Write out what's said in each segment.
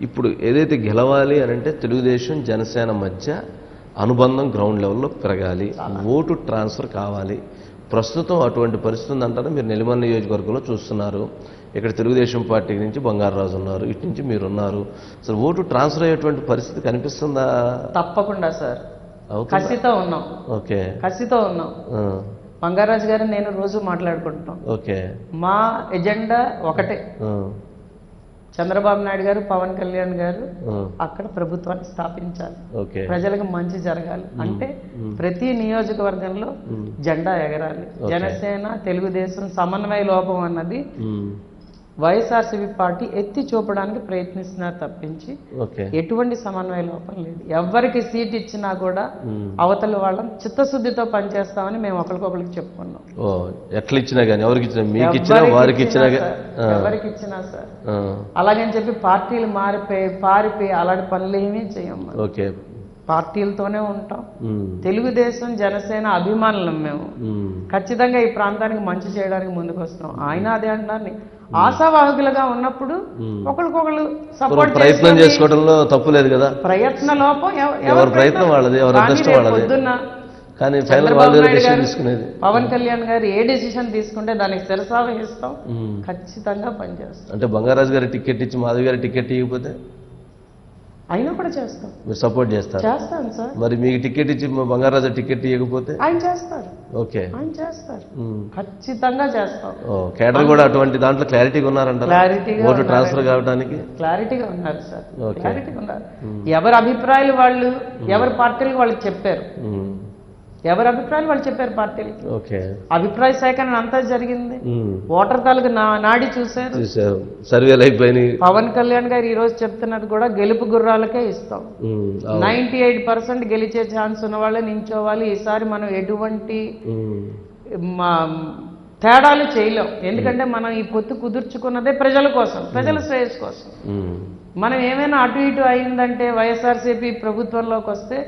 ఇప్పుడు ఏదైతే గెలవాలి అని అంటే తెలుగుదేశం జనసేన మధ్య అనుబంధం గ్రౌండ్ లెవెల్లో పెరగాలి. ఓటు ట్రాన్స్ఫర్ కావాలి. ప్రస్తుతం అటువంటి పరిస్థితి ఉందంటారా? మీరు నెల్లిమల్ల నియోజకవర్గంలో చూస్తున్నారు. ఇక్కడ తెలుగుదేశం పార్టీ నుంచి బంగారరాజు ఉన్నారు. ఇటు నుంచి మీరు ఉన్నారు. అసలు ఓటు ట్రాన్స్ఫర్ అయ్యేటువంటి పరిస్థితి కనిపిస్తుందా? తప్పకుండా సార్. కసితో ఉన్నాం. ఓకే. కసితో ఉన్నాం. బంగారాజు గారు నేను రోజు మాట్లాడుకుంటున్నాం. ఓకే. మా ఎజెండా ఒకటే. చంద్రబాబు నాయుడు గారు పవన్ కళ్యాణ్ గారు అక్కడ ప్రభుత్వాన్ని స్థాపించాలి. ప్రజలకు మంచి జరగాలి. అంటే ప్రతి నియోజకవర్గంలో జెండా ఎగరాలి. జనసేన తెలుగుదేశం సమన్వయ లోపం అన్నది వైఎస్ఆర్సీపీ పార్టీ ఎత్తి చూపడానికి ప్రయత్నిస్తున్నారు తప్పించి ఎటువంటి సమన్వయ లోపం లేదు. ఎవరికి సీట్ ఇచ్చినా కూడా. అవతల వాళ్ళం చిత్తశుద్ధితో పనిచేస్తామని మేము ఒకరికొకరికి చెప్పుకున్నాం. ఓ ఎట్లా ఇచ్చినా కానీ ఎవరికి ఇచ్చినా మీకు ఇచ్చినా వారికి ఇచ్చినా ఎవరికి ఇచ్చినా సార్. అలాగని చెప్పి పార్టీలు మారిపోయి పారిపోయి అలాంటి పనులు ఏమీ చేయం మనం. ఓకే. పార్టీలతోనే ఉంటాం. తెలుగుదేశం జనసేన అభిమానులం మేము. ఖచ్చితంగా ఈ ప్రాంతానికి మంచి చేయడానికి ముందుకు వస్తున్నాం ఆయన అదే అంటున్నారు. ఆశావాహకులుగా ఉన్నప్పుడు ఒకరికొకరు సపోర్ట్ ప్రయత్నం చేసుకోవడంలో తప్పు లేదు కదా. ప్రయత్న లోపం ఎవ- ఎవరి ప్రయత్నం? వాళ్ళది ఎవరి అదృష్టం వాళ్ళది. కానీ ఫైనల్ వాళ్ళ తీసుకునేది. పవన్ కళ్యాణ్ గారు ఏ డెసిషన్ తీసుకుంటే దానికి శిరసావహిస్తాం. ఖచ్చితంగా పనిచేస్తాం. అంటే బంగారాజు గారి టికెట్ ఇచ్చి మాధవి గారి టికెట్ ఇవ్వకపోతే అయినా కూడా చేస్తాం. మీరు సపోర్ట్ చేస్తారు. చేస్తాను సార్. మరి మీకు టికెట్ ఇచ్చి బంగారాజు టికెట్ ఇవ్వకపోతే? ఆయన చేస్తారు. ఓకే. ఆయన చేస్తారు. ఖచ్చితంగా చేస్తాం. ఓ కేడర్ కూడా అటువంటి దాంట్లో క్లారిటీగా ఉన్నారంటారా? క్లారిటీగా ఓటు ట్రాన్స్ఫర్ కావడానికి క్లారిటీగా ఉన్నారు సార్. క్లారిటీగా ఉన్నారు. ఎవరి అభిప్రాయాలు వాళ్ళు ఎవరి పార్టీలకు వాళ్ళు చెప్పారు. ఎవరి అభిప్రాయాలు వాళ్ళు చెప్పారు పార్టీలకి? ఓకే. అభిప్రాయ సేకరణ అంతా జరిగింది. ఓటర్ తాలూకు నా నాడి చూశారు. సర్వేలు అయిపోయినాయి. పవన్ కళ్యాణ్ గారు ఈ రోజు చెప్తున్నది కూడా గెలుపు గుర్రాలకే ఇస్తాం. నైన్టీ ఎయిట్ పర్సెంట్ గెలిచే ఛాన్స్ ఉన్న వాళ్ళే నించోవాలి. ఈసారి మనం ఎటువంటి తేడాలు చేయలేం. ఎందుకంటే మనం ఈ పొత్తు కుదుర్చుకున్నదే ప్రజల కోసం ప్రజల శ్రేయస్సు కోసం. మనం ఏమైనా అటు ఇటు అయిందంటే వైఎస్ఆర్సీపీ ప్రభుత్వంలోకి వస్తే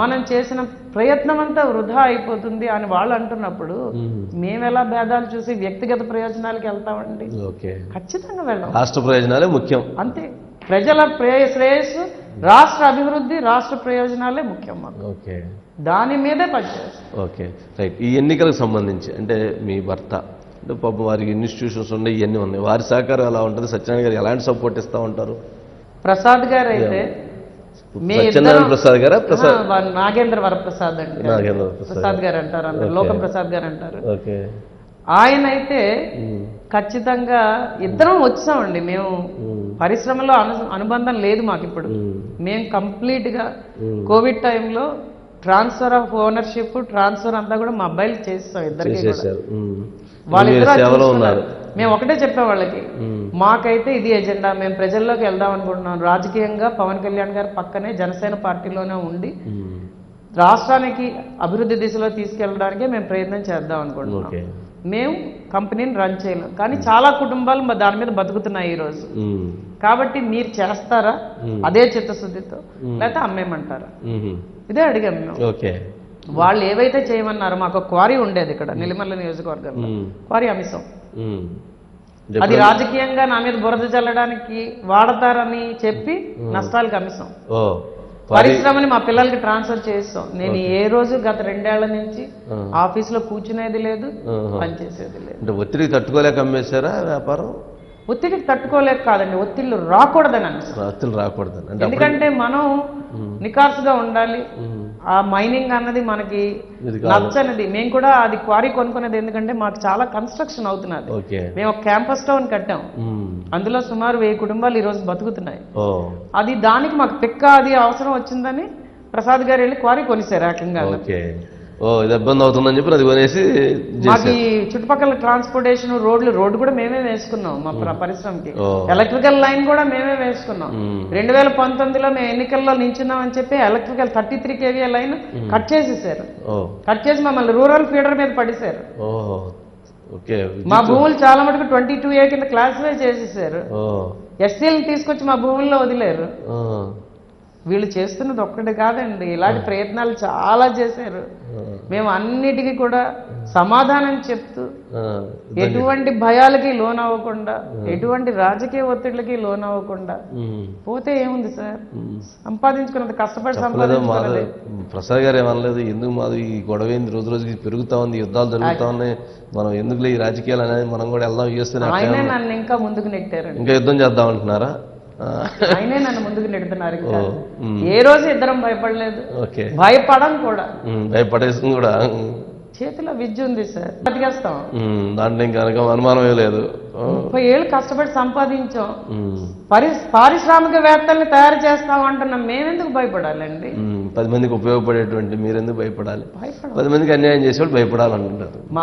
మనం చేసిన ప్రయత్నం అంతా వృధా అయిపోతుంది అని వాళ్ళు అంటున్నప్పుడు. మేము. ఎలా భేదాలు చూసి వ్యక్తిగత ప్రయోజనాలకు వెళ్తామండి? ఓకే. ఖచ్చితంగా వెళ్ళాం. రాష్ట్ర ప్రయోజనాలే ముఖ్యం. అంతే. ప్రజల శ్రేయస్సు రాష్ట్ర అభివృద్ధి రాష్ట్ర ప్రయోజనాలే ముఖ్యం ఓకే. దాని మీదే పనిచేస్తాం. ఓకే. రైట్. ఈ ఎన్నికలకు సంబంధించి అంటే మీ భర్త అంటే పాపం వారికి ఇన్స్టిట్యూషన్స్ ఉన్నాయి ఇవన్నీ ఉన్నాయి. వారి సహకారం ఎలా ఉంటుంది? సత్యనారాయణ గారు ఎలాంటి సపోర్ట్ ఇస్తూ ఉంటారు? ప్రసాద్ గారు అయితే సత్యనారాయణ ప్రసాద్ గారా? ప్రసాద్ నాగేంద్ర వరప్రసాద్ అండి. నాగేంద్ర ప్రసాద్ గారు అంటారు అందరు లోకం ప్రసాద్ గారు అంటారు ఆయన అయితే ఉమ్. ఖచ్చితంగా ఇద్దరం వచ్చామండి. మేము ఉమ్. పరిశ్రమలో అను అనుబంధం లేదు మాకు ఇప్పుడు ఉమ్. మేము కంప్లీట్గా ఉమ్. కోవిడ్ టైంలో ట్రాన్స్ఫర్ ఆఫ్ ఓనర్షిప్ ట్రాన్స్ఫర్ అంతా కూడా మా అబ్బాయిలు చేస్తాం ఇద్దరికి. వాళ్ళిద్దరూ మేము ఒకటే చెప్పాం వాళ్ళకి. మాకైతే ఇది ఎజెండా మేము ప్రజల్లోకి వెళ్దాం అనుకుంటున్నాం రాజకీయంగా పవన్ కళ్యాణ్ గారు పక్కనే జనసేన పార్టీలోనే ఉండి. రాష్ట్రానికి అభివృద్ధి దిశలో తీసుకెళ్ళడానికే మేము ప్రయత్నం చేద్దాం అనుకుంటున్నాం ఓకే మేము కంపెనీని రన్ చేయలేం కానీ చాలా కుటుంబాలు మా దాని మీద బతుకుతున్నాయి ఈ రోజు ఉమ్. కాబట్టి మీరు చేస్తారా అదే చిత్తశుద్ధితో లేకపోతే అమ్మేయమంటారా. ఇదే అడిగాం మేము ఓకే వాళ్ళు ఏవైతే చేయమన్నారో మాకు క్వారీ ఉండేది ఇక్కడ నిలిమల్ల నియోజకవర్గంలో. క్వారీ అమిసం ఉమ్. అది రాజకీయంగా నా మీద బురద చల్లడానికి వాడతారని చెప్పి నష్టాలకు అమిసం ఓ పరిశ్రమని మా పిల్లలకి ట్రాన్స్ఫర్ చేస్తాం నేను ఏ రోజు గత రెండేళ్ళ నుంచి. ఆఫీస్లో కూర్చునేది లేదు. పనిచేసేది లేదు. అంటే ఒత్తిడికి తట్టుకోలేక అమ్మేశారా వ్యాపారం? ఒత్తిడికి తట్టుకోలేక కాదండి ఒత్తిళ్ళు రాకూడదని అనిపిస్తుంది ఒత్తిడి రాకూడదు అంటే అప్పుడు ఎందుకంటే మనం నికార్సుగా ఉండాలి. ఆ మైనింగ్ అన్నది మనకి నచ్చనిది మేము కూడా అది క్వారీ కొనుక్కునేది ఎందుకంటే మాకు చాలా కన్స్ట్రక్షన్ అవుతున్నది. మేము ఒక క్యాంపస్ టౌన్ కట్టాం. అందులో సుమారు వెయ్యి కుటుంబాలు ఈ రోజు బతుకుతున్నాయి అది దానికి మాకు పిక్క అది అవసరం వచ్చిందని ప్రసాద్ గారు వెళ్ళి క్వారీ కొనిసారు ఏకంగా ఓ ఇది ఇబ్బంది అవుతుందని చెప్పి అది కొనేసి మాకు ఈ చుట్టుపక్కల ట్రాన్స్పోర్టేషన్ రోడ్లు రోడ్డు కూడా మేమే వేసుకున్నాం మా ప్ర- పరిశ్రమకి. ఎలక్ట్రికల్ లైన్ కూడా మేమే వేసుకున్నాం. రెండు వేల పంతొమ్మిదిలో మేము ఎన్నికల్లో నించున్నాం అని చెప్పి electrical thirty three KVA line cut చేసేసారు. కట్ చేసి మమ్మల్ని రూరల్ ఫీడర్ మీద పడేశారు. మా భూములు చాలా మటుకు ట్వంటీ టూ ఏ కింద క్లాసిఫై చేసేసారు. ఓ. ఎస్సీలను తీసుకొచ్చి మా భూముల్లో వదిలేరు. వీళ్ళు చేస్తున్నది ఒక్కటి కాదండి. ఇలాంటి ప్రయత్నాలు చాలా చేశారు. మేము అన్నిటికీ కూడా సమాధానం చెప్తూ ఎటువంటి భయాలకి లోన్ అవ్వకుండా ఎటువంటి రాజకీయ ఒత్తిడిలకి లోన్ అవ్వకుండా పోతే ఏముంది సార్. సంపాదించుకున్నది కష్టపడి సంపాదించుకున్నది. ప్రసాద్ గారు ఏమనలేదు ఎందుకు మాది ఈ గొడవ ఏంది రోజు రోజుకి పెరుగుతా ఉంది యుద్ధాలు జరుగుతా ఉన్నాయి. మనం ఎందుకులే ఈ రాజకీయాలు అనేది మనం కూడా వెళ్దాం చేస్తే ఆయనే నన్ను ఇంకా ముందుకు నెట్టారండి. ఇంకా యుద్ధం చేద్దాం అంటున్నారా? ఆయనే నన్ను ముందుకు నెడుతున్నారు ఏ రోజు ఇద్దరం భయపడలేదు. ఓకే. భయపడం కూడా. ఉమ్, భయపడేసింది కూడా. చేతిలో విద్య ఉంది సార్. బతికేస్తాం. దాంట్లో ఇంకా అనక అనుమానమే లేదు. ముప్పై ఏళ్ళు కష్టపడి సంపాదించాం. పరి పారిశ్రామికవేత్తల్ని తయారు చేస్తాం అంటున్నాం. మేమెందుకు భయపడాలండి? పది మందికి ఉపయోగపడేటువంటి మీరెందుకు భయపడాలి? భయపడ. పది మందికి అన్యాయం చేసేవాళ్ళు భయపడాలంటున్నారు.